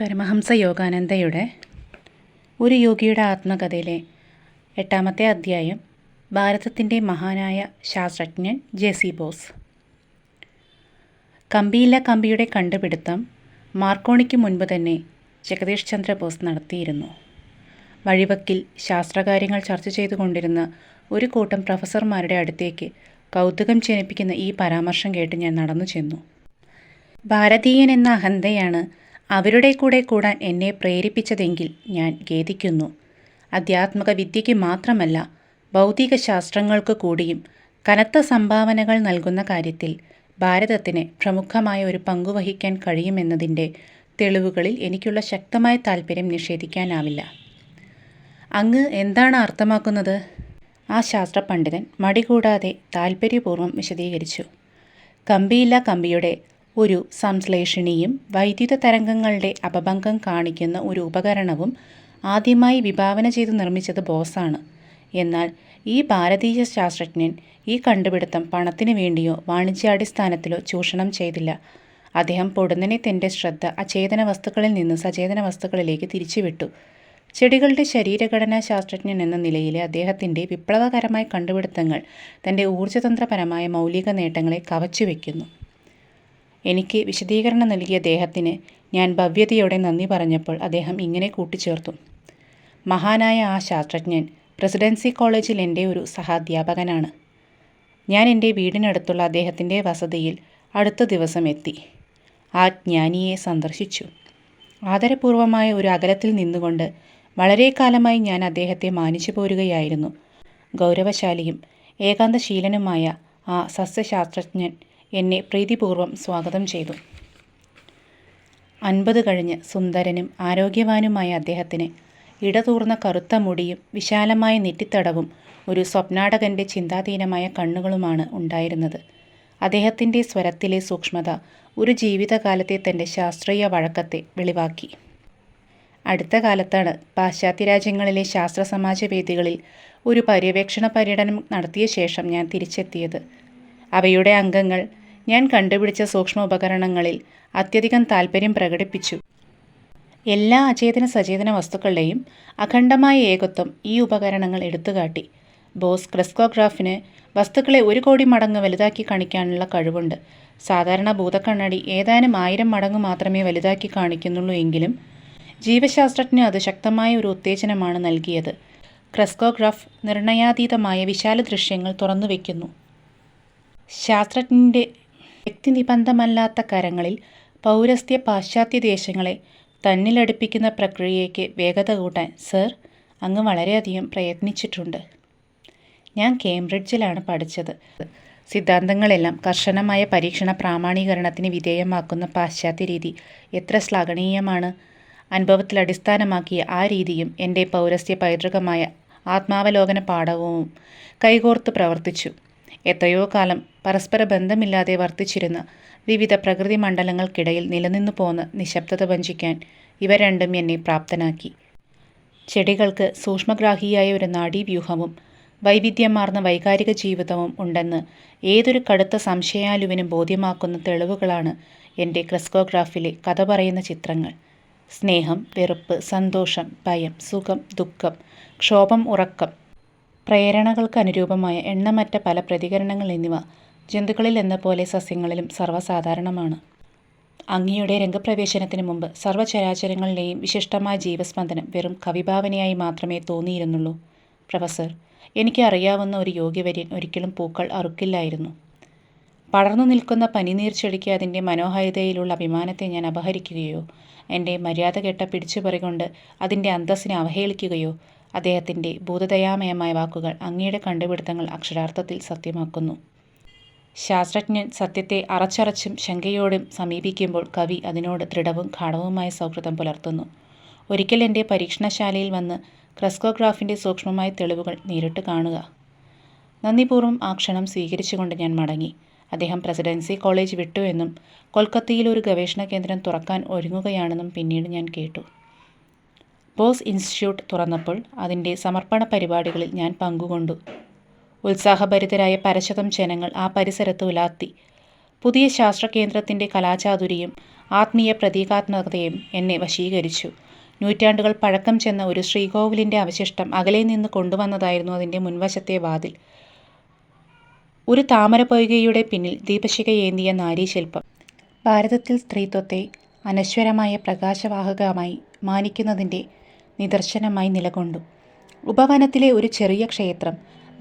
പരമഹംസ യോഗാനന്ദയുടെ ഒരു യോഗിയുടെ ആത്മകഥയിലെ എട്ടാമത്തെ അധ്യായം ഭാരതത്തിന്റെ മഹാനായ ശാസ്ത്രജ്ഞൻ ജെ സി ബോസ്. കമ്പിയില്ല കമ്പിയുടെ കണ്ടുപിടുത്തം മാർക്കോണിക്ക് മുൻപ് തന്നെ ജഗദീഷ് ചന്ദ്ര ബോസ് നടത്തിയിരുന്നു. വഴിവക്കിൽ ശാസ്ത്രകാര്യങ്ങൾ ചർച്ച ചെയ്തുകൊണ്ടിരുന്ന ഒരു കൂട്ടം പ്രൊഫസർമാരുടെ അടുത്തേക്ക് കൗതുകം ജനിപ്പിക്കുന്ന ഈ പരാമർശം കേട്ട് ഞാൻ നടന്നു ചെന്നു ഭാരതീയൻ എന്ന അഹന്തയാണ് അവരുടെ കൂടെ കൂടാൻ എന്നെ പ്രേരിപ്പിച്ചതെങ്കിൽ ഞാൻ ഖേദിക്കുന്നു. അധ്യാത്മക വിദ്യയ്ക്ക് മാത്രമല്ല ഭൗതിക ശാസ്ത്രങ്ങൾക്ക് കൂടിയും കനത്ത സംഭാവനകൾ നൽകുന്ന കാര്യത്തിൽ ഭാരതത്തിന് പ്രമുഖമായ ഒരു പങ്കുവഹിക്കാൻ കഴിയുമെന്നതിന്റെ തെളിവുകളിൽ എനിക്കുള്ള ശക്തമായ താല്പര്യം നിഷേധിക്കാനാവില്ല. അങ്ങ് എന്താണ് അർത്ഥമാക്കുന്നത്? ആ ശാസ്ത്ര പണ്ഡിതൻ മടികൂടാതെ താൽപ്പര്യപൂർവം വിശദീകരിച്ചു. കമ്പിയില്ല കമ്പിയുടെ ഒരു സംശ്ലേഷണിയും വൈദ്യുത തരംഗങ്ങളുടെ അപഭംഗം കാണിക്കുന്ന ഒരു ഉപകരണവും ആദ്യമായി വിഭാവന ചെയ്ത് നിർമ്മിച്ചത് ബോസാണ്. എന്നാൽ ഈ ഭാരതീയ ശാസ്ത്രജ്ഞൻ ഈ കണ്ടുപിടുത്തം പണത്തിന് വേണ്ടിയോ വാണിജ്യാടിസ്ഥാനത്തിലോ ചൂഷണം ചെയ്തില്ല. അദ്ദേഹം പൊടുന്നനെ തന്റെ ശ്രദ്ധ അചേതന വസ്തുക്കളിൽ നിന്ന് സചേതന വസ്തുക്കളിലേക്ക് തിരിച്ചുവിട്ടു. ചെടികളുടെ ശരീരഘടനാ ശാസ്ത്രജ്ഞൻ എന്ന നിലയിലെ അദ്ദേഹത്തിന്റെ വിപ്ലവകരമായ കണ്ടുപിടുത്തങ്ങൾ തന്റെ ഊർജതന്ത്രപരമായ മൗലിക നേട്ടങ്ങളെ കവച്ചു കവച്ചുവെക്കുന്നു. എനിക്ക് വിശദീകരണം നൽകിയ അദ്ദേഹത്തിന് ഞാൻ ഭവ്യതയോടെ നന്ദി പറഞ്ഞപ്പോൾ അദ്ദേഹം ഇങ്ങനെ കൂട്ടിച്ചേർത്തു. മഹാനായ ആ ശാസ്ത്രജ്ഞൻ പ്രസിഡൻസി കോളേജിൽ എന്റെ ഒരു സഹാധ്യാപകനാണ്. ഞാൻ എന്റെ വീടിനടുത്തുള്ള അദ്ദേഹത്തിന്റെ വസതിയിൽ അടുത്ത ദിവസം എത്തി. ആ ജ്ഞാനിയെ സന്ദർശിച്ചു. ആദരപൂർവമായ ഒരു അകലത്തിൽ നിന്നുകൊണ്ട് വളരെ കാലമായി ഞാൻ അദ്ദേഹത്തെ മാനിച്ചു പോരുകയായിരുന്നു. ഗൗരവശാലിയും ഏകാന്തശീലനുമായ ആ സസ്യശാസ്ത്രജ്ഞൻ എന്നെ പ്രീതിപൂർവം സ്വാഗതം ചെയ്തു. അൻപത് കഴിഞ്ഞ് സുന്ദരനും ആരോഗ്യവാനുമായ അദ്ദേഹത്തിന് ഇടതൂർന്ന കറുത്ത മുടിയും വിശാലമായ നെറ്റിത്തടവും ഒരു സ്വപ്നാടകന്റെ ചിന്താധീനമായ കണ്ണുകളുമാണ് ഉണ്ടായിരുന്നത്. അദ്ദേഹത്തിന്റെ സ്വരത്തിലെ സൂക്ഷ്മത ഒരു ജീവിതകാലത്തെ തന്റെ ശാസ്ത്രീയ വഴക്കത്തെ വെളിവാക്കി. അടുത്ത കാലത്താണ് പാശ്ചാത്യ രാജ്യങ്ങളിലെ ശാസ്ത്ര സമാജ വേദികളിൽ ഒരു പര്യവേക്ഷണ പര്യടനം നടത്തിയ ശേഷം ഞാൻ തിരിച്ചെത്തിയത്. അവയുടെ അംഗങ്ങൾ ഞാൻ കണ്ടുപിടിച്ച സൂക്ഷ്മ ഉപകരണങ്ങളിൽ അത്യധികം താൽപ്പര്യം പ്രകടിപ്പിച്ചു. എല്ലാ അചേതന സചേതന വസ്തുക്കളുടെയും അഖണ്ഡമായ ഏകത്വം ഈ ഉപകരണങ്ങൾ എടുത്തുകാട്ടി. ബോസ് ക്രെസ്കോഗ്രാഫിന് വസ്തുക്കളെ ഒരു കോടി മടങ്ങ് വലുതാക്കി കാണിക്കാനുള്ള കഴിവുണ്ട്. സാധാരണ ഭൂതക്കണ്ണാടി ഏതാനും ആയിരം മടങ്ങ് മാത്രമേ വലുതാക്കി കാണിക്കുന്നുള്ളൂ എങ്കിലും ജീവശാസ്ത്രജ്ഞന് അത് ശക്തമായ ഒരു ഉത്തേജനമാണ് നൽകിയത്. ക്രെസ്കോഗ്രാഫ് നിർണയാതീതമായ വിശാല ദൃശ്യങ്ങൾ തുറന്നുവെക്കുന്നു. ശാസ്ത്രജ്ഞന്റെ വ്യക്തിനിബന്ധമല്ലാത്ത കരങ്ങളിൽ പൗരസ്ത്യ പാശ്ചാത്യ ദേശങ്ങളെ തന്നിലടുപ്പിക്കുന്ന പ്രക്രിയയ്ക്ക് വേഗത കൂട്ടാൻ സർ അങ്ങ് വളരെയധികം പ്രയത്നിച്ചിട്ടുണ്ട്. ഞാൻ കേംബ്രിഡ്ജിലാണ് പഠിച്ചത്. സിദ്ധാന്തങ്ങളെല്ലാം കർശനമായ പരീക്ഷണ പ്രാമാണീകരണത്തിന് വിധേയമാക്കുന്ന പാശ്ചാത്യ രീതി എത്ര ശ്ലാഘനീയമാണ്. അനുഭവത്തിൽ അടിസ്ഥാനമാക്കിയ ആ രീതിയും എന്റെ പൗരസ്ത്യ പൈതൃകമായ ആത്മാവലോകന പാഠവും കൈകോർത്ത് പ്രവർത്തിച്ചു. എത്രയോ കാലം പരസ്പര ബന്ധമില്ലാതെ വർത്തിച്ചിരുന്ന വിവിധ പ്രകൃതി മണ്ഡലങ്ങൾക്കിടയിൽ നിലനിന്നു പോന്ന നിശബ്ദത വഞ്ചിക്കാൻ ഇവ രണ്ടും എന്നെ പ്രാപ്തനാക്കി. ചെടികൾക്ക് സൂക്ഷ്മഗ്രാഹിയായ ഒരു നാഡീവ്യൂഹവും വൈവിധ്യമാർന്ന വൈകാരിക ജീവിതവും ഉണ്ടെന്ന് ഏതൊരു കടുത്ത സംശയാലുവിനും ബോധ്യമാക്കുന്ന തെളിവുകളാണ് എന്റെ ക്രിസ്കോഗ്രാഫിലെ കഥ പറയുന്ന ചിത്രങ്ങൾ. സ്നേഹം വെറുപ്പ് സന്തോഷം ഭയം സുഖം ദുഃഖം ക്ഷോഭം ഉറക്കം പ്രേരണകൾക്ക് അനുരൂപമായ എണ്ണമറ്റ പല പ്രതികരണങ്ങൾ എന്നിവ ജന്തുക്കളിൽ എന്ന പോലെ സസ്യങ്ങളിലും സർവസാധാരണമാണ്. അങ്ങയുടെ രംഗപ്രവേശനത്തിന് മുമ്പ് സർവചരാചരങ്ങളിലെയും വിശിഷ്ടമായ ജീവസ്പന്ദനം വെറും കവിഭാവനയായി മാത്രമേ തോന്നിയിരുന്നുള്ളൂ. പ്രൊഫസർ എനിക്ക് അറിയാവുന്ന ഒരു യോഗ്യവര്യൻ ഒരിക്കലും പൂക്കൾ അറുക്കില്ലായിരുന്നു. പടർന്നു നിൽക്കുന്ന പനിനീർ ചെടിക്ക് അതിന്റെ മനോഹാരിതയിലുള്ള അഭിമാനത്തെ ഞാൻ അപഹരിക്കുകയോ എന്റെ മര്യാദ കെട്ട പിടിച്ചുപറികൊണ്ട് അതിന്റെ അന്തസ്സിനെ അവഹേളിക്കുകയോ അദ്ദേഹത്തിന്റെ ഭൂതദയാമയമായ വാക്കുകൾ അങ്ങയുടെ കണ്ടുപിടുത്തങ്ങൾ അക്ഷരാർത്ഥത്തിൽ സത്യമാക്കുന്നു. ശാസ്ത്രജ്ഞൻ സത്യത്തെ അറച്ചറച്ചും ശങ്കയോടും സമീപിക്കുമ്പോൾ കവി അതിനോട് ദൃഢവും ഗാഠവുമായ സൗഹൃദം പുലർത്തുന്നു. ഒരിക്കൽ എന്റെ പരീക്ഷണശാലയിൽ വന്ന് ക്രസ്കോഗ്രാഫിന്റെ സൂക്ഷ്മമായ തെളിവുകൾ നേരിട്ട് കാണുക. നന്ദിപൂർവം ആ ക്ഷണം സ്വീകരിച്ചുകൊണ്ട് ഞാൻ മടങ്ങി. അദ്ദേഹം പ്രസിഡൻസി കോളേജ് വിട്ടു എന്നും കൊൽക്കത്തയിൽ ഒരു ഗവേഷണ കേന്ദ്രം തുറക്കാൻ ഒരുങ്ങുകയാണെന്നും പിന്നീട് ഞാൻ കേട്ടു. ബോസ് ഇൻസ്റ്റിറ്റ്യൂട്ട് തുറന്നപ്പോൾ അതിന്റെ സമർപ്പണ പരിപാടികളിൽ ഞാൻ പങ്കുകൊണ്ടു ഉത്സാഹഭരിതരായ പരശതം ജനങ്ങൾ ആ പരിസരത്ത് ഉലാത്തി പുതിയ ശാസ്ത്ര കേന്ദ്രത്തിന്റെ കലാചാതുരിയും ആത്മീയ പ്രതീകാത്മകതയും എന്നെ വശീകരിച്ചു. നൂറ്റാണ്ടുകൾ പഴക്കം ചെന്ന ഒരു ശ്രീകോവിലിന്റെ അവശിഷ്ടം അകലെ നിന്ന് കൊണ്ടുവന്നതായിരുന്നു അതിന്റെ മുൻവശത്തെ വാതിൽ. ഒരു താമരപ്പൊയ്കയുടെ പിന്നിൽ ദീപശിഖയേന്തിയ നാരീശില്പം. ഭാരതത്തിൽ സ്ത്രീത്വത്തെ അനശ്വരമായ പ്രകാശവാഹകമായി മാനിക്കുന്നതിന്റെ നിദർശനമായി നിലകൊണ്ടു. ഉപവനത്തിലെ ഒരു ചെറിയ ക്ഷേത്രം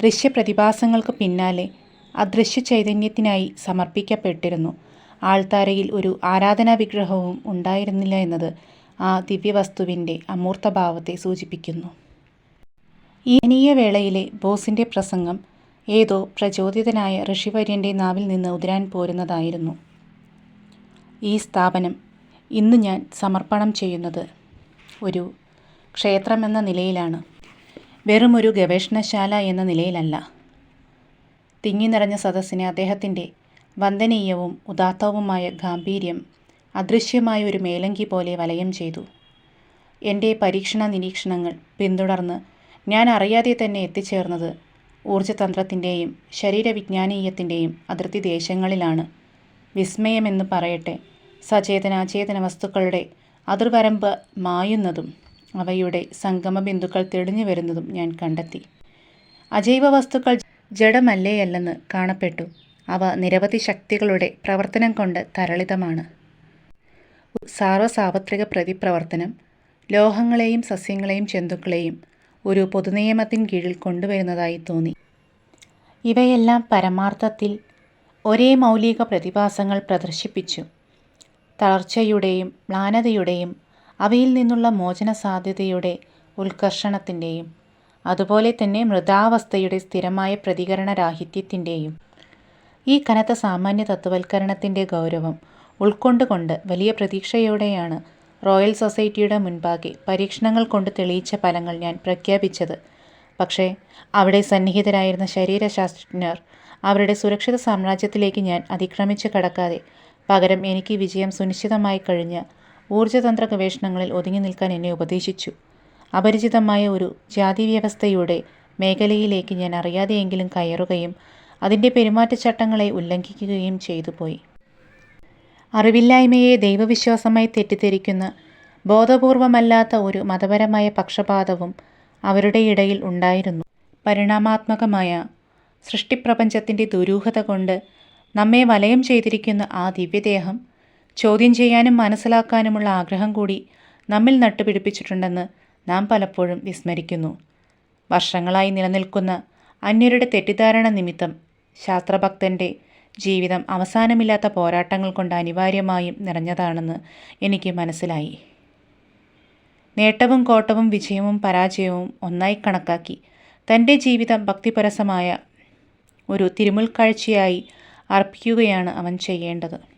ദൃശ്യപ്രതിഭാസങ്ങൾക്ക് പിന്നാലെ അദൃശ്യ ചൈതന്യത്തിനായി സമർപ്പിക്കപ്പെട്ടിരുന്നു. ആൾത്താരയിൽ ഒരു ആരാധനാ വിഗ്രഹവും ഉണ്ടായിരുന്നില്ല എന്നത് ആ ദിവ്യവസ്തുവിന്റെ അമൂർത്തഭാവത്തെ സൂചിപ്പിക്കുന്നു. ഈ മഹനീയവേളയിലെ ബോസിന്റെ പ്രസംഗം ഏതോ പ്രചോദിതനായ ഋഷിവര്യന്റെ നാവിൽ നിന്ന് ഉതിരാൻ പോരുന്നതായിരുന്നു. ഈ സ്ഥാപനം ഇന്ന് ഞാൻ സമർപ്പണം ചെയ്യുന്നത് ഒരു ക്ഷേത്രമെന്ന നിലയിലാണ്. വെറുമൊരു ഗവേഷണശാല എന്ന നിലയിലല്ല. തിങ്ങി നിറഞ്ഞ സദസ്സിന് അദ്ദേഹത്തിന്റെ വന്ദനീയവും ഉദാത്തവുമായ ഗാംഭീര്യം അദൃശ്യമായ ഒരു മേലങ്കി പോലെ വലയം ചെയ്തു. എന്റെ പരീക്ഷണ നിരീക്ഷണങ്ങൾ പിന്തുടർന്ന് ഞാൻ അറിയാതെ തന്നെ എത്തിച്ചേർന്നത് ഊർജതന്ത്രത്തിന്റെയും ശരീരവിജ്ഞാനീയത്തിന്റെയും അതിർത്തി ദേശങ്ങളിലാണ് വിസ്മയമെന്ന് പറയട്ടെ, സചേതനാചേതന വസ്തുക്കളുടെ അതിർവരമ്പ് മായുന്നതും അവയുടെ സംഗമ ബിന്ദുക്കൾ തെളിഞ്ഞു വരുന്നതും ഞാൻ കണ്ടെത്തി. അജൈവ വസ്തുക്കൾ ജഡമല്ലേയല്ലെന്ന് കാണപ്പെട്ടു. അവ നിരവധി ശക്തികളുടെ പ്രവർത്തനം കൊണ്ട് തരളിതമാണ്. സാർവസാർവത്രിക പ്രതിപ്രവർത്തനം ലോഹങ്ങളെയും സസ്യങ്ങളെയും ജന്തുക്കളെയും ഒരു പൊതുനിയമത്തിൻ കീഴിൽ കൊണ്ടുവരുന്നതായി തോന്നി. ഇവയെല്ലാം പരമാർത്ഥത്തിൽ ഒരേ മൗലിക പ്രതിഭാസങ്ങൾ പ്രദർശിപ്പിച്ചു. തളർച്ചയുടെയും മ്ലാനതയുടെയും അവയിൽ നിന്നുള്ള മോചന സാധ്യതയുടെ ഉത്കർഷണത്തിന്റെയും അതുപോലെ തന്നെ മൃതാവസ്ഥയുടെ സ്ഥിരമായ പ്രതികരണരാഹിത്യത്തിന്റെയും. ഈ കനത്ത സാമാന്യ തത്വവൽക്കരണത്തിന്റെ ഗൗരവം ഉൾക്കൊണ്ടുകൊണ്ട് വലിയ പ്രതീക്ഷയോടെയാണ് റോയൽ സൊസൈറ്റിയുടെ മുൻപാകെ പരീക്ഷണങ്ങൾ കൊണ്ട് തെളിയിച്ച ഫലങ്ങൾ ഞാൻ പ്രഖ്യാപിച്ചത്. പക്ഷേ അവിടെ സന്നിഹിതരായിരുന്ന ശരീരശാസ്ത്രജ്ഞർ അവരുടെ സുരക്ഷിത സാമ്രാജ്യത്തിലേക്ക് ഞാൻ അതിക്രമിച്ചു കടക്കാതെ പകരം എനിക്ക് വിജയം സുനിശ്ചിതമായിക്കഴിഞ്ഞ ഊർജതന്ത്ര ഗവേഷണങ്ങളിൽ ഒതുങ്ങി നിൽക്കാൻ എന്നെ ഉപദേശിച്ചു. അപരിചിതമായ ഒരു ജാതിവ്യവസ്ഥയുടെ മേഖലയിലേക്ക് ഞാൻ അറിയാതെയെങ്കിലും കയറുകയും അതിന്റെ പെരുമാറ്റച്ചട്ടങ്ങളെ ഉല്ലംഘിക്കുകയും ചെയ്തു പോയി അറിവില്ലായ്മയെ ദൈവവിശ്വാസമായി തെറ്റിദ്ധരിക്കുന്ന ബോധപൂർവമല്ലാത്ത ഒരു മതപരമായ പക്ഷപാതവും അവരുടെ ഇടയിൽ ഉണ്ടായിരുന്നു. പരിണാമാത്മകമായ സൃഷ്ടിപ്രപഞ്ചത്തിന്റെ ദുരൂഹത കൊണ്ട് നമ്മെ വലയം ചെയ്തിരിക്കുന്ന ആ ദിവ്യദേഹം ചോദ്യം ചെയ്യാനും മനസ്സിലാക്കാനുമുള്ള ആഗ്രഹം കൂടി നമ്മിൽ നട്ടുപിടിപ്പിച്ചിട്ടുണ്ടെന്ന് നാം പലപ്പോഴും വിസ്മരിക്കുന്നു. വർഷങ്ങളായി നിലനിൽക്കുന്ന അന്യരുടെ തെറ്റിദ്ധാരണ നിമിത്തം ശാസ്ത്രഭക്തന്റെ ജീവിതം അവസാനമില്ലാത്ത പോരാട്ടങ്ങൾ കൊണ്ട് അനിവാര്യമായും നിറഞ്ഞതാണെന്ന് എനിക്ക് മനസ്സിലായി. നേട്ടവും കോട്ടവും വിജയവും പരാജയവും ഒന്നായി കണക്കാക്കി തന്റെ ജീവിതം ഭക്തിപരസമായ ഒരു തിരുമുൽക്കാഴ്ചയായി അർപ്പിക്കുകയാണ് അവൻ ചെയ്യേണ്ടത്.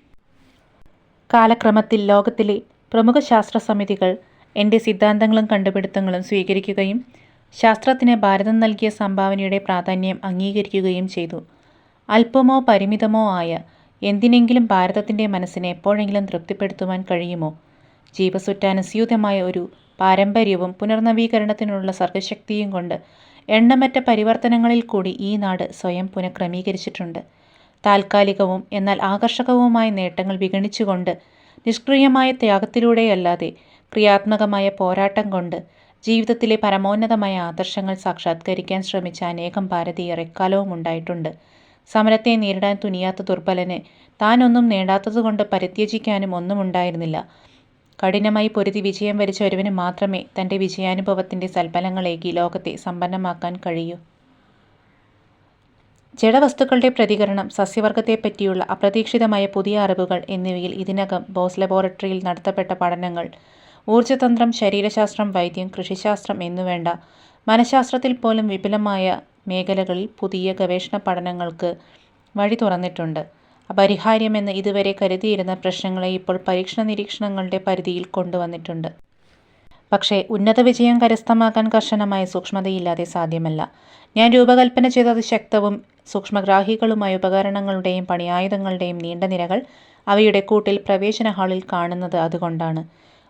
കാലക്രമത്തിൽ ലോകത്തിലെ പ്രമുഖ ശാസ്ത്ര സമിതികൾ എന്റെ സിദ്ധാന്തങ്ങളും കണ്ടുപിടുത്തങ്ങളും സ്വീകരിക്കുകയും ശാസ്ത്രത്തിന് ഭാരതം നൽകിയ സംഭാവനയുടെ പ്രാധാന്യം അംഗീകരിക്കുകയും ചെയ്തു. അല്പമോ പരിമിതമോ ആയ എന്തിനെങ്കിലും ഭാരതത്തിന്റെ മനസ്സിനെ എപ്പോഴെങ്കിലും തൃപ്തിപ്പെടുത്തുവാൻ കഴിയുമോ? ജീവസുറ്റാനുസ്യൂതമായ ഒരു പാരമ്പര്യവും പുനർനവീകരണത്തിനുള്ള സർഗശക്തിയും കൊണ്ട് എണ്ണമറ്റ പരിവർത്തനങ്ങളിൽ കൂടി ഈ നാട് സ്വയം പുനഃക്രമീകരിച്ചിട്ടുണ്ട്. താൽക്കാലികവും എന്നാൽ ആകർഷകവുമായ നേട്ടങ്ങൾ വിഗണിച്ചുകൊണ്ട് നിഷ്ക്രിയമായ ത്യാഗത്തിലൂടെയല്ലാതെ ക്രിയാത്മകമായ പോരാട്ടം കൊണ്ട് ജീവിതത്തിലെ പരമോന്നതമായ ആദർശങ്ങൾ സാക്ഷാത്കരിക്കാൻ ശ്രമിച്ച അനേകം ഭാരതീയർ എക്കാലവും ഉണ്ടായിട്ടുണ്ട്. സമരത്തെ നേരിടാൻ തുനിയാത്ത ദുർബലന് താനൊന്നും നേടാത്തതുകൊണ്ട് പരിത്യജിക്കാനും ഒന്നും ഉണ്ടായിരുന്നില്ല കഠിനമായി പൊരുതി വിജയം വരിച്ച ഒരുവന് മാത്രമേ തന്റെ വിജയാനുഭവത്തിന്റെ സൽഫലങ്ങളേകി ലോകത്തെ സമ്പന്നമാക്കാൻ കഴിയൂ. ജഡവസ്തുക്കളുടെ പ്രതികരണം, സസ്യവർഗത്തെപ്പറ്റിയുള്ള അപ്രതീക്ഷിതമായ പുതിയ അറിവുകൾ എന്നിവയിൽ ഇതിനകം ബോസ് ലബോറട്ടറിയിൽ നടത്തപ്പെട്ട പഠനങ്ങൾ ഊർജതന്ത്രം ശരീരശാസ്ത്രം, വൈദ്യം, കൃഷിശാസ്ത്രം എന്നുവേണ്ട മനഃശാസ്ത്രത്തിൽ പോലും വിപുലമായ മേഖലകളിൽ പുതിയ ഗവേഷണ പഠനങ്ങൾക്ക് വഴി തുറന്നിട്ടുണ്ട്. അപരിഹാര്യമെന്ന് ഇതുവരെ കരുതിയിരുന്ന പ്രശ്നങ്ങളെ ഇപ്പോൾ പരീക്ഷണ നിരീക്ഷണങ്ങളുടെ പരിധിയിൽ കൊണ്ടുവന്നിട്ടുണ്ട്. പക്ഷേ ഉന്നത വിജയം കരസ്ഥമാക്കാൻ കർശനമായ സൂക്ഷ്മതയില്ലാതെ സാധ്യമല്ല. ഞാൻ രൂപകൽപ്പന ചെയ്ത അതിശക്തവും സൂക്ഷ്മഗ്രാഹികളുമായ ഉപകരണങ്ങളുടെയും പണിയായുധങ്ങളുടെയും നീണ്ട നിരകൾ അവയുടെ കൂട്ടിൽ പ്രവേശന ഹാളിൽ കാണുന്നത് അതുകൊണ്ടാണ്.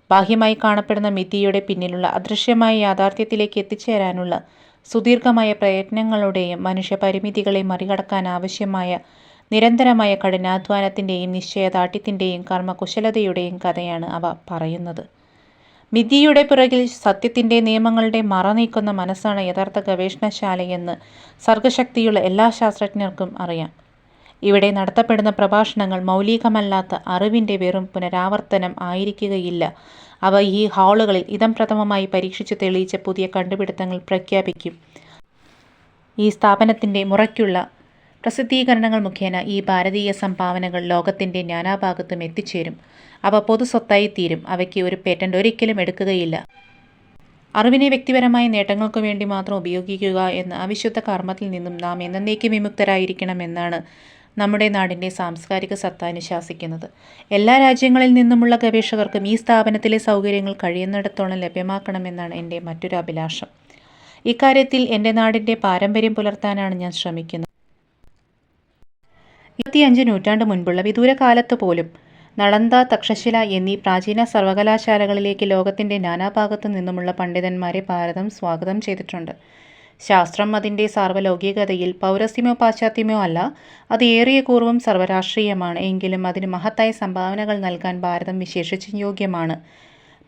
ബാഹ്യമായി കാണപ്പെടുന്ന മിഥിയുടെ പിന്നിലുള്ള അദൃശ്യമായ യാഥാർത്ഥ്യത്തിലേക്ക് എത്തിച്ചേരാനുള്ള സുദീർഘമായ പ്രയത്നങ്ങളുടെയും മനുഷ്യപരിമിതികളെ മറികടക്കാനാവശ്യമായ നിരന്തരമായ കഠിനാധ്വാനത്തിന്റെയും നിശ്ചയദാർഢ്യത്തിന്റെയും കർമ്മകുശലതയുടെയും കഥയാണ് അവ പറയുന്നത് വിദ്യയുടെ പിറകിൽ സത്യത്തിന്റെ നിയമങ്ങളുടെ മറ നീക്കുന്ന മനസ്സാണ് യഥാർത്ഥ ഗവേഷണശാലയെന്ന് സർഗശക്തിയുള്ള എല്ലാ ശാസ്ത്രജ്ഞർക്കും അറിയാം. ഇവിടെ നടത്തപ്പെടുന്ന പ്രഭാഷണങ്ങൾ മൗലികമല്ലാത്ത അറിവിന്റെ വെറും പുനരാവർത്തനം ആയിരിക്കുകയില്ല. അവ ഈ ഹാളുകളിൽ ഇതം പ്രഥമമായി പരീക്ഷിച്ച് തെളിയിച്ച പുതിയ കണ്ടുപിടുത്തങ്ങൾ പ്രഖ്യാപിക്കും. ഈ സ്ഥാപനത്തിന്റെ മുറയ്ക്കുള്ള പ്രസിദ്ധീകരണങ്ങൾ മുഖേന ഈ ഭാരതീയ സംഭാവനകൾ ലോകത്തിന്റെ നാനാഭാഗത്തും എത്തിച്ചേരും. അവ പൊതുസ്വത്തായി തീരും. അവയ്ക്ക് ഒരു പേറ്റന്റ് ഒരിക്കലും എടുക്കുകയില്ല. അറിവിനെ വ്യക്തിപരമായ നേട്ടങ്ങൾക്കു വേണ്ടി മാത്രം ഉപയോഗിക്കുക എന്ന അവിശുദ്ധ കർമ്മത്തിൽ നിന്നും നാം എന്നേക്കും വിമുക്തരായിരിക്കണമെന്നാണ് നമ്മുടെ നാടിന്റെ സാംസ്കാരിക സത്ത അനുശാസിക്കുന്നത് എല്ലാ രാജ്യങ്ങളിൽ നിന്നുമുള്ള ഗവേഷകർക്കും ഈ സ്ഥാപനത്തിലെ സൗകര്യങ്ങൾ കഴിയുന്നിടത്തോളം ലഭ്യമാക്കണമെന്നാണ് എന്റെ മറ്റൊരു അഭിലാഷം. ഇക്കാര്യത്തിൽ എന്റെ നാടിന്റെ പാരമ്പര്യം പുലർത്താനാണ് ഞാൻ ശ്രമിക്കുന്നത്. ഇരുപത്തിയഞ്ച് നൂറ്റാണ്ട് മുൻപുള്ള വിദൂരകാലത്ത് പോലും നളന്ദ തക്ഷശില എന്നീ പ്രാചീന സർവകലാശാലകളിലേക്ക് ലോകത്തിന്റെ നാനാഭാഗത്തു നിന്നുമുള്ള പണ്ഡിതന്മാരെ ഭാരതം സ്വാഗതം ചെയ്തിട്ടുണ്ട്. ശാസ്ത്രം അതിന്റെ സാർവലൗകികതയിൽ പൗരസ്യമോ പാശ്ചാത്യമോ അല്ല അത് ഏറിയ കൂർവം സർവരാഷ്ട്രീയമാണ്. എങ്കിലും അതിന് മഹത്തായ സംഭാവനകൾ നൽകാൻ ഭാരതം വിശേഷിച്ചും യോഗ്യമാണ്.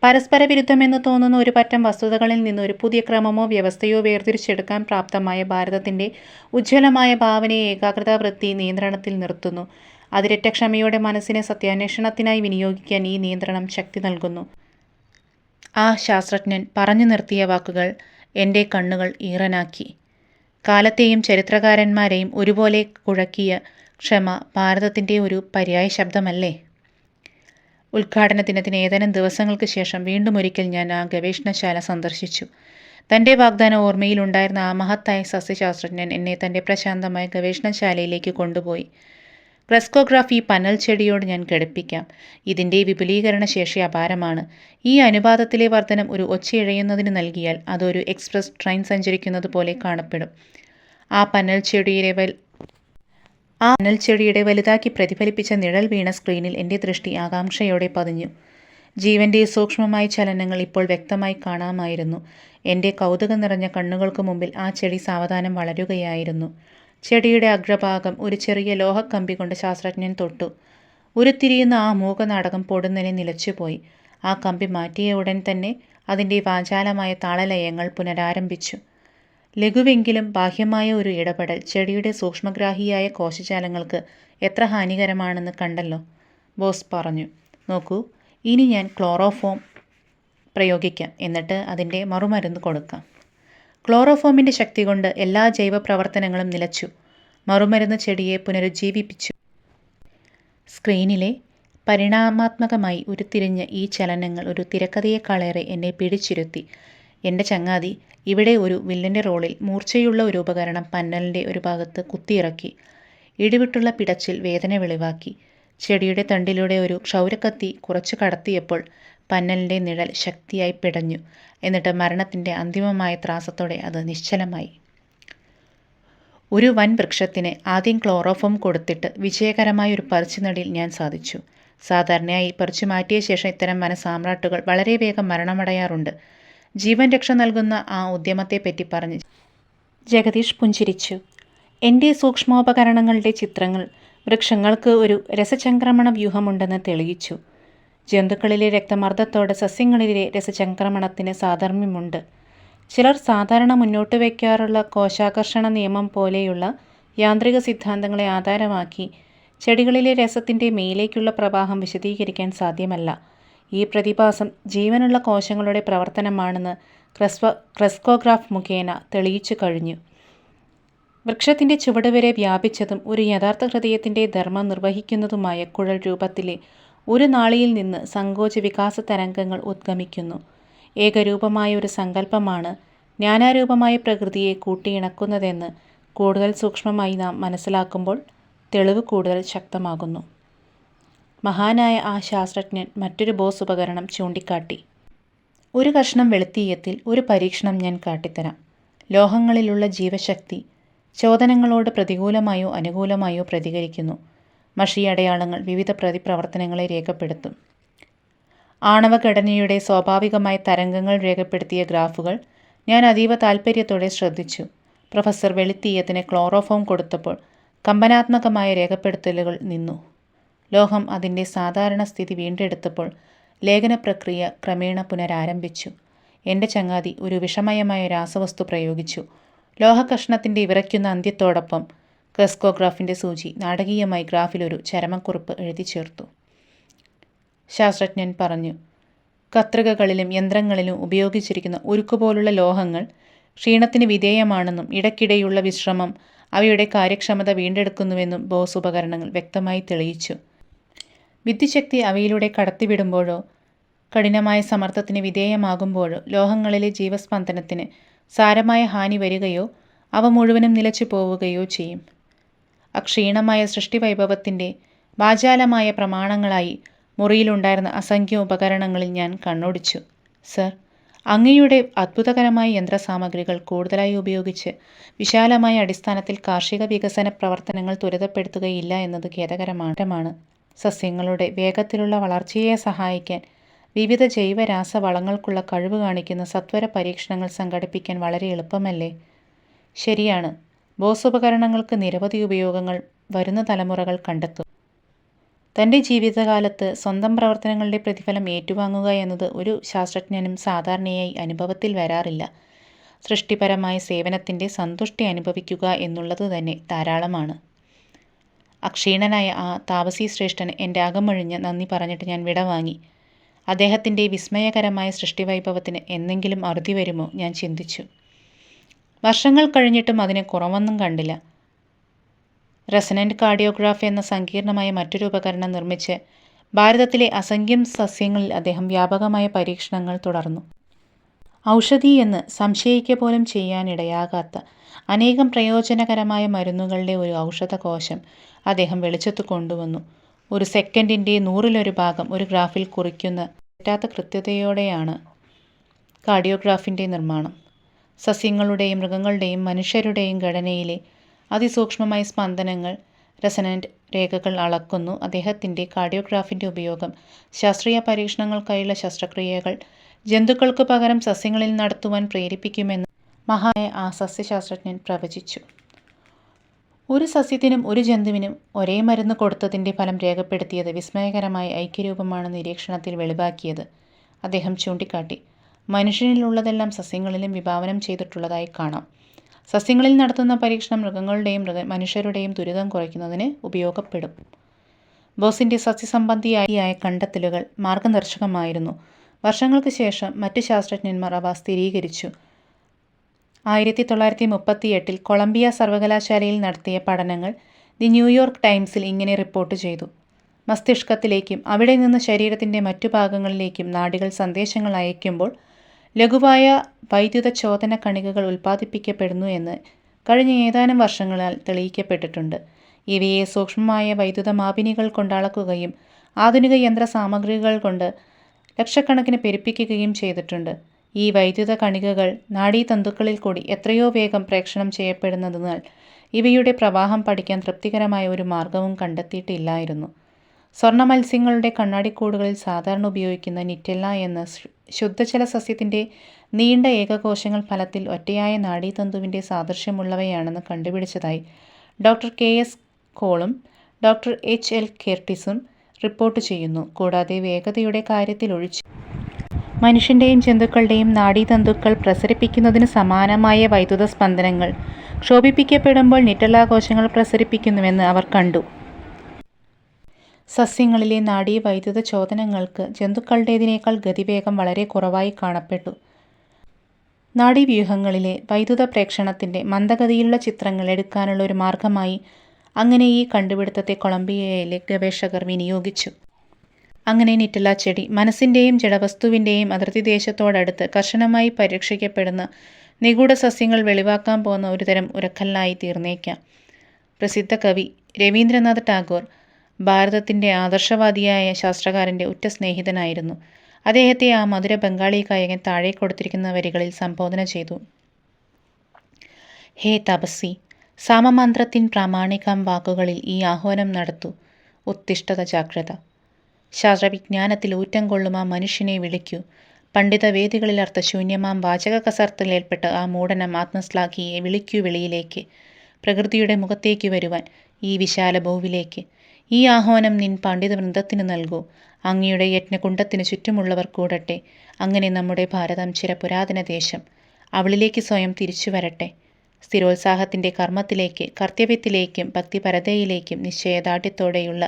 പരസ്പര വിരുദ്ധമെന്ന് തോന്നുന്ന ഒരു പറ്റം വസ്തുതകളിൽ നിന്ന് ഒരു പുതിയ ക്രമമോ വ്യവസ്ഥയോ വേർതിരിച്ചെടുക്കാൻ പ്രാപ്തമായ ഭാരതത്തിന്റെ ഉജ്ജ്വലമായ ഭാവനയെ ഏകാഗ്രതാവൃത്തി നിയന്ത്രണത്തിൽ നിർത്തുന്നു. അതിരറ്റ ക്ഷമയോടെ മനസ്സിനെ സത്യാന്വേഷണത്തിനായി വിനിയോഗിക്കാൻ ഈ നിയന്ത്രണം ശക്തി നൽകുന്നു. ആ ശാസ്ത്രജ്ഞൻ പറഞ്ഞു നിർത്തിയ വാക്കുകൾ എന്റെ കണ്ണുകൾ ഈറനാക്കി. കാലത്തെയും ചരിത്രകാരന്മാരെയും ഒരുപോലെ കുഴക്കിയ ക്ഷമ ഭാരതത്തിന്റെ ഒരു പര്യായ ശബ്ദമല്ലേ? ഉദ്ഘാടന ദിനത്തിന് ഏതാനും ദിവസങ്ങൾക്ക് ശേഷം വീണ്ടും ഒരിക്കൽ ഞാൻ ആ ഗവേഷണശാല സന്ദർശിച്ചു. തന്റെ വാഗ്ദാന ഓർമ്മയിലുണ്ടായിരുന്ന ആ മഹത്തായ സസ്യശാസ്ത്രജ്ഞൻ എന്നെ തന്റെ പ്രശാന്തമായ ഗവേഷണശാലയിലേക്ക് കൊണ്ടുപോയി. ക്രെസ്കോഗ്രാഫി പനൽ ചെടിയോട് ഞാൻ ഘടിപ്പിക്കാം. ഇതിന്റെ വിപുലീകരണ ശേഷി അപാരമാണ്. ഈ അനുപാതത്തിലെ വർധനം ഒരു ഒച്ചയിഴയുന്നതിന് നൽകിയാൽ അതൊരു എക്സ്പ്രസ് ട്രെയിൻ സഞ്ചരിക്കുന്നത് പോലെ കാണപ്പെടും. ആ പനൽ ചെടിയിലെ ആ അനൽ ചെടിയുടെ വലുതാക്കി പ്രതിഫലിപ്പിച്ച നിഴൽ വീണ സ്ക്രീനിൽ എന്റെ ദൃഷ്ടി ആകാംക്ഷയോടെ പതിഞ്ഞു. ജീവന്റെ സൂക്ഷ്മമായ ചലനങ്ങൾ ഇപ്പോൾ വ്യക്തമായി കാണാമായിരുന്നു. എന്റെ കൗതുകം നിറഞ്ഞ കണ്ണുകൾക്ക് മുമ്പിൽ ആ ചെടി സാവധാനം വളരുകയായിരുന്നു. ചെടിയുടെ അഗ്രഭാഗം ഒരു ചെറിയ ലോഹക്കമ്പി കൊണ്ട് ശാസ്ത്രജ്ഞൻ തൊട്ടു. ഉരുത്തിരിയുന്ന ആ മൂകനാടകം പൊടുന്നനെ നിലച്ചുപോയി. ആ കമ്പി മാറ്റിയ ഉടൻ തന്നെ അതിന്റെ വാചാലമായ താളലയങ്ങൾ പുനരാരംഭിച്ചു. ലഘുവെങ്കിലും ബാഹ്യമായ ഒരു ഇടപെടൽ ചെടിയുടെ സൂക്ഷ്മഗ്രാഹിയായ കോശജാലങ്ങൾക്ക് എത്ര ഹാനികരമാണെന്ന് കണ്ടല്ലോ? ബോസ് പറഞ്ഞു. നോക്കൂ ഇനി ഞാൻ ക്ലോറോഫോം പ്രയോഗിക്കാം. എന്നിട്ട് അതിന്റെ മറുമരുന്ന് കൊടുക്കാം. ക്ലോറോഫോമിന്റെ ശക്തി കൊണ്ട് എല്ലാ ജൈവ പ്രവർത്തനങ്ങളും നിലച്ചു. മറുമരുന്ന് ചെടിയെ പുനരുജ്ജീവിപ്പിച്ചു. സ്ക്രീനിലെ പരിണാമാത്മകമായി ഉരുത്തിരിഞ്ഞ ഈ ചലനങ്ങൾ ഒരു തിരക്കഥയെക്കാളേറെ എന്നെ പിടിച്ചിരുത്തി. എന്റെ ചങ്ങാതി ഇവിടെ ഒരു വില്ലന്റെ റോളിൽ മൂർച്ചയുള്ള ഒരു ഉപകരണം പന്നലിന്റെ ഒരു ഭാഗത്ത് കുത്തിയിറക്കി ഇടിവിട്ടുള്ള പിടച്ചിൽ വേദന വെളിവാക്കി. ചെടിയുടെ തണ്ടിലൂടെ ഒരു ക്ഷൗരക്കത്തി കുറച്ചു കടത്തിയപ്പോൾ പന്നലിന്റെ നിഴൽ ശക്തിയായി പിടഞ്ഞു എന്നിട്ട് മരണത്തിന്റെ അന്തിമമായ ത്രാസത്തോടെ അത് നിശ്ചലമായി. ഒരു വൻ വൃക്ഷത്തിന് ആദ്യം ക്ലോറോഫോം കൊടുത്തിട്ട് വിജയകരമായ ഒരു പറിച്ചുനടിയിൽ ഞാൻ സാധിച്ചു. സാധാരണയായി പറിച്ചു മാറ്റിയ ശേഷം ഇത്തരം വനസാമ്രാട്ടുകൾ വളരെ വേഗം മരണമടയാറുണ്ട്. ജീവൻ രക്ഷ നൽകുന്ന ആ ഉദ്യമത്തെപ്പറ്റി പറഞ്ഞു. ജഗദീഷ് പുഞ്ചിരിച്ചു. എന്റെ സൂക്ഷ്മോപകരണങ്ങളുടെ ചിത്രങ്ങൾ വൃക്ഷങ്ങൾക്ക് ഒരു രസചംക്രമണ വ്യൂഹമുണ്ടെന്ന് തെളിയിച്ചു. ജന്തുക്കളിലെ രക്തമർദ്ദത്തോടെ സസ്യങ്ങളിലെ രസചംക്രമണത്തിന് സാധർമ്യമുണ്ട് ചിലർ സാധാരണ മുന്നോട്ട് വയ്ക്കാറുള്ള കോശാകർഷണ നിയമം പോലെയുള്ള യാന്ത്രിക സിദ്ധാന്തങ്ങളെ ആധാരമാക്കി ചെടികളിലെ രസത്തിന്റെ മേലേക്കുള്ള പ്രവാഹം വിശദീകരിക്കാൻ സാധ്യമല്ല. ഈ പ്രതിഭാസം ജീവനുള്ള കോശങ്ങളുടെ പ്രവർത്തനമാണെന്ന് ക്രെസ്വ ക്രെസ്കോഗ്രാഫ് മുഖേന തെളിയിച്ചു കഴിഞ്ഞു. വൃക്ഷത്തിന്റെ ചുവട് വരെ വ്യാപിച്ചതും ഒരു യഥാർത്ഥ ഹൃദയത്തിന്റെ ധർമ്മം നിർവഹിക്കുന്നതുമായ കുഴൽ രൂപത്തിലെ ഒരു നാളിയിൽ നിന്ന് സങ്കോച വികാസ തരംഗങ്ങൾ ഉദ്ഗമിക്കുന്നു. ഏകരൂപമായ ഒരു സങ്കല്പമാണ് ജ്ഞാനാരൂപമായ പ്രകൃതിയെ കൂട്ടിയിണക്കുന്നതെന്ന് കൂടുതൽ സൂക്ഷ്മമായി നാം മനസ്സിലാക്കുമ്പോൾ തെളിവ് കൂടുതൽ ശക്തമാകുന്നു. മഹാനായ ആ ശാസ്ത്രജ്ഞൻ മറ്റൊരു ബോസ് ഉപകരണം ചൂണ്ടിക്കാട്ടി. ഒരു കഷ്ണം വെളുത്തീയത്തിൽ ഒരു പരീക്ഷണം ഞാൻ കാട്ടിത്തരാം. ലോഹങ്ങളിലുള്ള ജീവശക്തി ചോദനങ്ങളോട് പ്രതികൂലമായോ അനുകൂലമായോ പ്രതികരിക്കുന്നു. മഷി അടയാളങ്ങൾ വിവിധ പ്രതിപ്രവർത്തനങ്ങളെ രേഖപ്പെടുത്തും. ആണവഘടനയുടെ സ്വാഭാവികമായ തരംഗങ്ങൾ രേഖപ്പെടുത്തിയ ഗ്രാഫുകൾ ഞാൻ അതീവ താൽപ്പര്യത്തോടെ ശ്രദ്ധിച്ചു. പ്രൊഫസർ വെളുത്തീയത്തിന് ക്ലോറോഫോം കൊടുത്തപ്പോൾ കമ്പനാത്മകമായ രേഖപ്പെടുത്തലുകൾ നിന്നു. ലോഹം അതിന്റെ സാധാരണ സ്ഥിതി വീണ്ടെടുത്തപ്പോൾ ലേഖന പ്രക്രിയ ക്രമേണ പുനരാരംഭിച്ചു. എന്റെ ചങ്ങാതി ഒരു വിഷമയമായ രാസവസ്തു പ്രയോഗിച്ചു. ലോഹകഷ്ണത്തിന്റെ വിറയ്ക്കുന്ന അന്ത്യത്തോടൊപ്പം ക്രെസ്കോഗ്രാഫിന്റെ സൂചി നാടകീയമായി ഗ്രാഫിലൊരു ചരമക്കുറിപ്പ് എഴുതി ചേർത്തു ശാസ്ത്രജ്ഞൻ പറഞ്ഞു. കത്രികകളിലും യന്ത്രങ്ങളിലും ഉപയോഗിച്ചിരിക്കുന്ന ഉരുക്കുപോലുള്ള ലോഹങ്ങൾ ക്ഷീണത്തിന് വിധേയമാണെന്നും ഇടയ്ക്കിടെയുള്ള വിശ്രമം അവയുടെ കാര്യക്ഷമത വീണ്ടെടുക്കുന്നുവെന്നും ബോസ് ഉപകരണങ്ങൾ വ്യക്തമായി തെളിയിച്ചു. വിദ്യുച്ഛക്തി അവയിലൂടെ കടത്തിവിടുമ്പോഴോ കഠിനമായ സമ്മർദ്ദത്തിന് വിധേയമാകുമ്പോഴോ ലോഹങ്ങളിലെ ജീവസ്പന്ദനത്തിന് സാരമായ ഹാനി വരികയോ അവ മുഴുവനും നിലച്ചു പോവുകയോ ചെയ്യും. അക്ഷീണമായ സൃഷ്ടിവൈഭവത്തിന്റെ വാചാലമായ പ്രമാണങ്ങളായി മുറിയിലുണ്ടായിരുന്ന അസംഖ്യ ഉപകരണങ്ങളിൽ ഞാൻ കണ്ണോടിച്ചു. സർ, അങ്ങയുടെ അത്ഭുതകരമായ യന്ത്രസാമഗ്രികൾ കൂടുതലായി ഉപയോഗിച്ച് വിശാലമായ അടിസ്ഥാനത്തിൽ കാർഷിക വികസന പ്രവർത്തനങ്ങൾ ത്വരിതപ്പെടുത്തുകയില്ല എന്നത് ഖേദകരമാണ്. സസ്യങ്ങളുടെ വേഗത്തിലുള്ള വളർച്ചയെ സഹായിക്കാൻ വിവിധ ജൈവ-രാസവളങ്ങൾക്കുള്ള കഴിവ് കാണിക്കുന്ന സത്വര പരീക്ഷണങ്ങൾ സംഘടിപ്പിക്കാൻ വളരെ എളുപ്പമല്ലേ? ശരിയാണ്. ബോസ് ഉപകരണങ്ങൾക്ക് നിരവധി ഉപയോഗങ്ങൾ വരുന്ന തലമുറകൾ കണ്ടെത്തും. തന്റെ ജീവിതകാലത്ത് സ്വന്തം പ്രവർത്തനങ്ങളുടെ പ്രതിഫലം ഏറ്റുവാങ്ങുക എന്നത് ഒരു ശാസ്ത്രജ്ഞനും സാധാരണയായി അനുഭവത്തിൽ വരാറില്ല. സൃഷ്ടിപരമായ സേവനത്തിന്റെ സന്തുഷ്ടി അനുഭവിക്കുക എന്നുള്ളത് തന്നെ ധാരാളമാണ്. അക്ഷീണനായ ആ താപസീശ്രേഷ്ഠന് എന്റെ അകമൊഴിഞ്ഞ് നന്ദി പറഞ്ഞിട്ട് ഞാൻ വിടവാങ്ങി. അദ്ദേഹത്തിന്റെ വിസ്മയകരമായ സൃഷ്ടിവൈഭവത്തിന് എന്തെങ്കിലും അറുതി വരുമോ ഞാൻ ചിന്തിച്ചു. വർഷങ്ങൾ കഴിഞ്ഞിട്ടും അതിനെ കുറവൊന്നും കണ്ടില്ല. റെസനന്റ് കാർഡിയോഗ്രാഫ് എന്ന സങ്കീർണമായ മറ്റൊരു ഉപകരണം നിർമ്മിച്ച് ഭാരതത്തിലെ അസംഖ്യം സസ്യങ്ങളിൽ അദ്ദേഹം വ്യാപകമായ പരീക്ഷണങ്ങൾ തുടർന്നു. ഔഷധി എന്ന് സംശയിക്കപ്പോലും ചെയ്യാനിടയാകാത്ത അനേകം പ്രയോജനകരമായ മരുന്നുകളുടെ ഒരു ഔഷധകോശം അദ്ദേഹം വെളിച്ചത്ത് കൊണ്ടുവന്നു. ഒരു സെക്കൻഡിന്റെ നൂറിലൊരു ഭാഗം ഒരു ഗ്രാഫിൽ കുറിക്കുന്ന തെറ്റാത്ത കൃത്യതയോടെയാണ് കാർഡിയോഗ്രാഫിന്റെ നിർമ്മാണം. സസ്യങ്ങളുടെയും മൃഗങ്ങളുടെയും മനുഷ്യരുടെയും ഘടനയിലെ അതിസൂക്ഷ്മമായ സ്പന്ദനങ്ങൾ റെസനന്റ് രേഖകൾ അളക്കുന്നു. അദ്ദേഹത്തിന്റെ കാർഡിയോഗ്രാഫിന്റെ ഉപയോഗം ശാസ്ത്രീയ പരീക്ഷണങ്ങൾക്കായുള്ള ശസ്ത്രക്രിയകൾ ജന്തുക്കൾക്കു പകരം സസ്യങ്ങളിൽ നടത്തുവാൻ പ്രേരിപ്പിക്കുമെന്ന് മഹായ ആ സസ്യശാസ്ത്രജ്ഞൻ പ്രവചിച്ചു. ഒരു സസ്യത്തിനും ഒരു ജന്തുവിനും ഒരേ മരുന്ന് കൊടുത്തതിന്റെ ഫലം രേഖപ്പെടുത്തിയത് വിസ്മയകരമായ ഐക്യരൂപമാണ് നിരീക്ഷണത്തിൽ വെളിവാക്കിയത് അദ്ദേഹം ചൂണ്ടിക്കാട്ടി. മനുഷ്യനിലുള്ളതെല്ലാം സസ്യങ്ങളിലും വിഭാവനം ചെയ്തിട്ടുള്ളതായി കാണാം. സസ്യങ്ങളിൽ നടത്തുന്ന പരീക്ഷണം മൃഗങ്ങളുടെയും മൃഗ മനുഷ്യരുടെയും ദുരിതം കുറയ്ക്കുന്നതിന് ഉപയോഗപ്പെടും. ബോസിന്റെ സസ്യസംബന്ധിയായ കണ്ടെത്തലുകൾ മാർഗദർശകമായിരുന്നു. വർഷങ്ങൾക്ക് ശേഷം മറ്റു ശാസ്ത്രജ്ഞന്മാർ അവ സ്ഥിരീകരിച്ചു. ആയിരത്തി തൊള്ളായിരത്തി മുപ്പത്തിയെട്ടിൽ കൊളംബിയ സർവകലാശാലയിൽ നടത്തിയ പഠനങ്ങൾ ദി ന്യൂയോർക്ക് ടൈംസിൽ ഇങ്ങനെ റിപ്പോർട്ട് ചെയ്തു. മസ്തിഷ്കത്തിലേക്കും അവിടെ നിന്ന് ശരീരത്തിന്റെ മറ്റു ഭാഗങ്ങളിലേക്കും നാടികൾ സന്ദേശങ്ങൾ അയക്കുമ്പോൾ ലഘുവായ വൈദ്യുത ചോദന കണികകൾ ഉൽപ്പാദിപ്പിക്കപ്പെടുന്നു എന്ന് കഴിഞ്ഞ ഏതാനും വർഷങ്ങളാൽ തെളിയിക്കപ്പെട്ടിട്ടുണ്ട്. ഇവയെ സൂക്ഷ്മമായ വൈദ്യുത മാപിനികൾ കൊണ്ടളക്കുകയും ആധുനിക യന്ത്ര സാമഗ്രികൾ കൊണ്ട് ലക്ഷക്കണക്കിന് പെരുപ്പിക്കുകയും ചെയ്തിട്ടുണ്ട്. ഈ വൈദ്യുത കണികകൾ നാഡീതന്തുക്കളിൽ കൂടി എത്രയോ വേഗം പ്രേക്ഷണം ചെയ്യപ്പെടുന്നതിനാൽ ഇവയുടെ പ്രവാഹം പഠിക്കാൻ തൃപ്തികരമായ ഒരു മാർഗവും കണ്ടെത്തിയിട്ടില്ലായിരുന്നു. സ്വർണ മത്സ്യങ്ങളുടെ കണ്ണാടിക്കൂടുകളിൽ സാധാരണ ഉപയോഗിക്കുന്ന നിറ്റെല്ല എന്ന ശുദ്ധജല സസ്യത്തിന്റെ നീണ്ട ഏകകോശങ്ങൾ ഫലത്തിൽ ഒറ്റയായ നാഡീതന്തുവിന്റെ സാദൃശ്യമുള്ളവയാണെന്ന് കണ്ടുപിടിച്ചതായി ഡോക്ടർ കെ. എസ്. കോളും ഡോക്ടർ എച്ച്. എൽ. കെർട്ടിസും റിപ്പോർട്ട് ചെയ്യുന്നു. കൂടാതെ വേഗതയുടെ കാര്യത്തിലൊഴിച്ച് മനുഷ്യന്റെയും ജന്തുക്കളുടെയും നാഡീതന്തുക്കൾ പ്രസരിപ്പിക്കുന്നതിന് സമാനമായ വൈദ്യുത സ്പന്ദനങ്ങൾ ക്ഷോഭിപ്പിക്കപ്പെടുമ്പോൾ നിറ്റലാഘോഷങ്ങൾ പ്രസരിപ്പിക്കുന്നുവെന്ന് അവർ കണ്ടു. സസ്യങ്ങളിലെ നാഡീ വൈദ്യുത ചോദനങ്ങൾക്ക് ജന്തുക്കളുടേതിനേക്കാൾ ഗതിവേഗം വളരെ കുറവായി കാണപ്പെട്ടു. നാഡീവ്യൂഹങ്ങളിലെ വൈദ്യുത പ്രേക്ഷണത്തിന്റെ മന്ദഗതിയിലുള്ള ചിത്രങ്ങൾ എടുക്കാനുള്ള ഒരു മാർഗമായി അങ്ങനെ ഈ കണ്ടുപിടുത്തത്തെ കൊളംബിയയിലെ ഗവേഷകർ വിനിയോഗിച്ചു. അങ്ങനെ നിറ്റല ചെടി മനസ്സിന്റെയും ജഡവസ്തുവിന്റെയും അതിർത്തി ദേശത്തോടടുത്ത് കർശനമായി പരീക്ഷിക്കപ്പെടുന്ന നിഗൂഢ സസ്യങ്ങൾ വെളിവാക്കാൻ പോകുന്ന ഒരുതരം ഉരക്കല്ലായി തീർന്നേക്കാം. പ്രസിദ്ധ കവി രവീന്ദ്രനാഥ് ടാഗോർ ഭാരതത്തിന്റെ ആദർശവാദിയായ ശാസ്ത്രകാരന്റെ ഉറ്റ സ്നേഹിതനായിരുന്നു. അദ്ദേഹത്തെ ആ മധുര ബംഗാളി ഗായകൻ താഴെ കൊടുത്തിരിക്കുന്ന വരികളിൽ സംബോധന ചെയ്തു. ഹേ തപസ്വി, സാമമന്ത്രത്തിൻ പ്രാമാണികം വാക്കുകളിൽ ഈ ആഹ്വാനം നടത്തൂ. ഉത്തിഷ്ഠത ജാഗ്രത. ശാസ്ത്രവിജ്ഞാനത്തിൽ ഊറ്റം കൊള്ളുമാ മനുഷ്യനെ വിളിക്കൂ. പണ്ഡിതവേദികളിൽ അർത്ഥശൂന്യമാം വാചകകസർത്തിലേർപ്പെട്ട ആ മൂടനം ആത്മശ്ലാഘിയെ വിളിക്കൂ വെളിയിലേക്ക്. പ്രകൃതിയുടെ മുഖത്തേക്ക് വരുവാൻ. ഈ വിശാല ഭൂവിലേക്ക് ഈ ആഹ്വാനം നിൻ പണ്ഡിത വൃന്ദത്തിന് നൽകൂ അങ്ങയുടെ യജ്ഞകുണ്ടത്തിന് ചുറ്റുമുള്ളവർ കൂടട്ടെ അങ്ങനെ നമ്മുടെ ഭാരതം ചിരപുരാതന ദേശം അവളിലേക്ക് സ്വയം തിരിച്ചു വരട്ടെ സ്ഥിരോത്സാഹത്തിന്റെ കർമ്മത്തിലേക്ക് കർത്തവ്യത്തിലേക്കും ഭക്തിപരതയിലേക്കും നിശ്ചയദാർഢ്യത്തോടെയുള്ള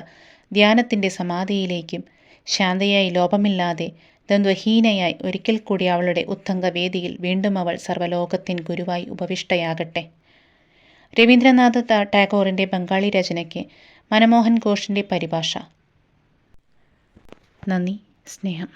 ധ്യാനത്തിന്റെ സമാധിയിലേക്കും ശാന്തയായി ലോപമില്ലാതെ ദ്വന്ദ്വഹീനയായി ഒരിക്കൽ കൂടി അവളുടെ ഉത്തംഗവേദിയിൽ വീണ്ടും അവൾ സർവലോകത്തിൻ ഗുരുവായി ഉപവിഷ്ടയാകട്ടെ. രവീന്ദ്രനാഥ ടാഗോറിന്റെ ബംഗാളി രചനയ്ക്ക് മനമോഹൻ ഘോഷിന്റെ പരിഭാഷ. നന്ദി സ്നേഹം.